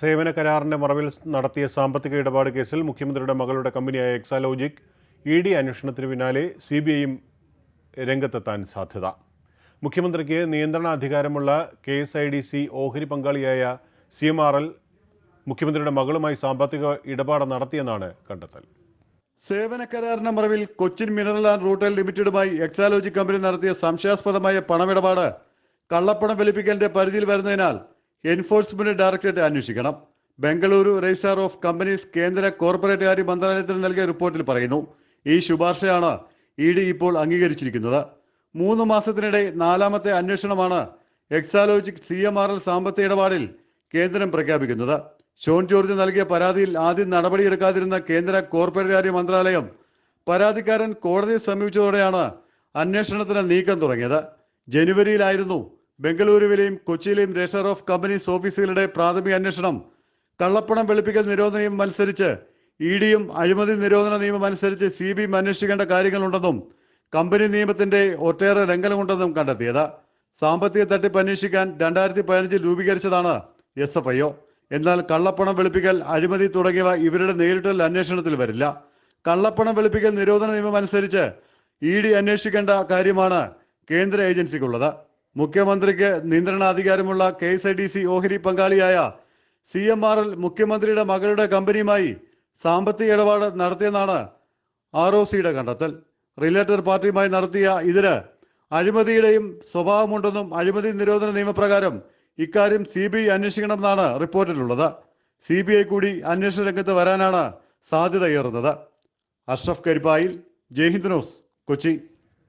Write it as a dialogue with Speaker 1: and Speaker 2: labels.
Speaker 1: സേവന കരാറിന്റെ മറവിൽ നടത്തിയ സാമ്പത്തിക ഇടപാട് കേസിൽ മുഖ്യമന്ത്രിയുടെ മകളുടെ കമ്പനിയായ എക്സാലോജിക് ഇ ഡി അന്വേഷണത്തിന് പിന്നാലെ സി ബി ഐയും രംഗത്തെത്താൻ സാധ്യത. മുഖ്യമന്ത്രിക്ക് നിയന്ത്രണാധികാരമുള്ള K S I D C ഓഹരി പങ്കാളിയായ സി എം ആർ എൽ മുഖ്യമന്ത്രിയുടെ മകളുമായി സാമ്പത്തിക ഇടപാട് നടത്തിയെന്നാണ് കണ്ടെത്തൽ.
Speaker 2: സേവന കരാറിന്റെ മറവിൽ കൊച്ചിൻ മിനറൽ ആൻഡ് റൂട്ടൽ ലിമിറ്റഡുമായി എക്സാലോജി കമ്പനി നടത്തിയ സംശയാസ്പദമായ പണമിടപാട് കള്ളപ്പണം വെളുപ്പിക്കലിന്റെ പരിധിയിൽ വരുന്നതിനാൽ എൻഫോഴ്സ്മെന്റ് ഡയറക്ടറേറ്റ് അന്വേഷിക്കണം. ബംഗളൂരു രജിസ്ട്രാർ ഓഫ് കമ്പനീസ് കേന്ദ്ര കോർപ്പറേറ്റ് കാര്യ മന്ത്രാലയത്തിന് നൽകിയ റിപ്പോർട്ടിൽ പറയുന്നു ഈ ശുപാർശയാണ് ഇ ഡി ഇപ്പോൾ അംഗീകരിച്ചിരിക്കുന്നത്. മൂന്ന് മാസത്തിനിടെ നാലാമത്തെ അന്വേഷണമാണ് Exalogic C M R L സാമ്പത്തിക ഇടപാടിൽ കേന്ദ്രം പ്രഖ്യാപിക്കുന്നത്. ഷോൺ ജോർജ് നൽകിയ പരാതിയിൽ ആദ്യം നടപടിയെടുക്കാതിരുന്ന കേന്ദ്ര കോർപ്പറേറ്റ് കാര്യ മന്ത്രാലയം പരാതിക്കാരൻ കോടതിയെ സമീപിച്ചതോടെയാണ് അന്വേഷണത്തിന് നീക്കം തുടങ്ങിയത്. ജനുവരിയിലായിരുന്നു ബംഗളൂരുവിലെയും കൊച്ചിയിലെയും രജിസ്റ്റർ ഓഫ് കമ്പനീസ് ഓഫീസുകളുടെ പ്രാഥമിക അന്വേഷണം കള്ളപ്പണം വെളുപ്പിക്കൽ നിരോധന നിയമം അനുസരിച്ച് ഇ ഡിയും അഴിമതി നിരോധന നിയമം അനുസരിച്ച് സി ബിയും അന്വേഷിക്കേണ്ട കാര്യങ്ങളുണ്ടെന്നും കമ്പനി നിയമത്തിന്റെ ഒട്ടേറെ ലംഘനമുണ്ടെന്നും കണ്ടെത്തിയത്. സാമ്പത്തിക തട്ടിപ്പ് അന്വേഷിക്കാൻ രണ്ടായിരത്തി പതിനഞ്ചിൽ രൂപീകരിച്ചതാണ് എസ് എഫ് ഐ എന്നാൽ കള്ളപ്പണം വെളുപ്പിക്കൽ അഴിമതി തുടങ്ങിയവ ഇവരുടെ നേരിട്ടുള്ള അന്വേഷണത്തിൽ വരില്ല. കള്ളപ്പണം വെളുപ്പിക്കൽ നിരോധന നിയമം അനുസരിച്ച് ഇ ഡി അന്വേഷിക്കേണ്ട കാര്യമാണ് കേന്ദ്ര ഏജൻസിക്കുള്ളത്. മുഖ്യമന്ത്രിക്ക് നിയന്ത്രണാധികാരമുള്ള K S I D C ഓഹരി പങ്കാളിയായ സി എം ആർ എൽ മുഖ്യമന്ത്രിയുടെ മകളുടെ കമ്പനിയുമായി സാമ്പത്തിക ഇടപാട് നടത്തിയെന്നാണ് ആർ ഒ സിയുടെ കണ്ടെത്തൽ. റിലേറ്റഡ് പാർട്ടിയുമായി നടത്തിയ ഇതിന് അഴിമതിയുടെയും സ്വഭാവമുണ്ടെന്നും അഴിമതി നിരോധന നിയമപ്രകാരം ഇക്കാര്യം സി ബി ഐ അന്വേഷിക്കണമെന്നാണ് റിപ്പോർട്ടിലുള്ളത്. സി ബി ഐ കൂടി അന്വേഷണ രംഗത്ത് വരാനാണ് സാധ്യതയേറുന്നത്. അഷ്റഫ് കരിപ്പായിൽ ജയ്ഹിന്ദ് ന്യൂസ് കൊച്ചി.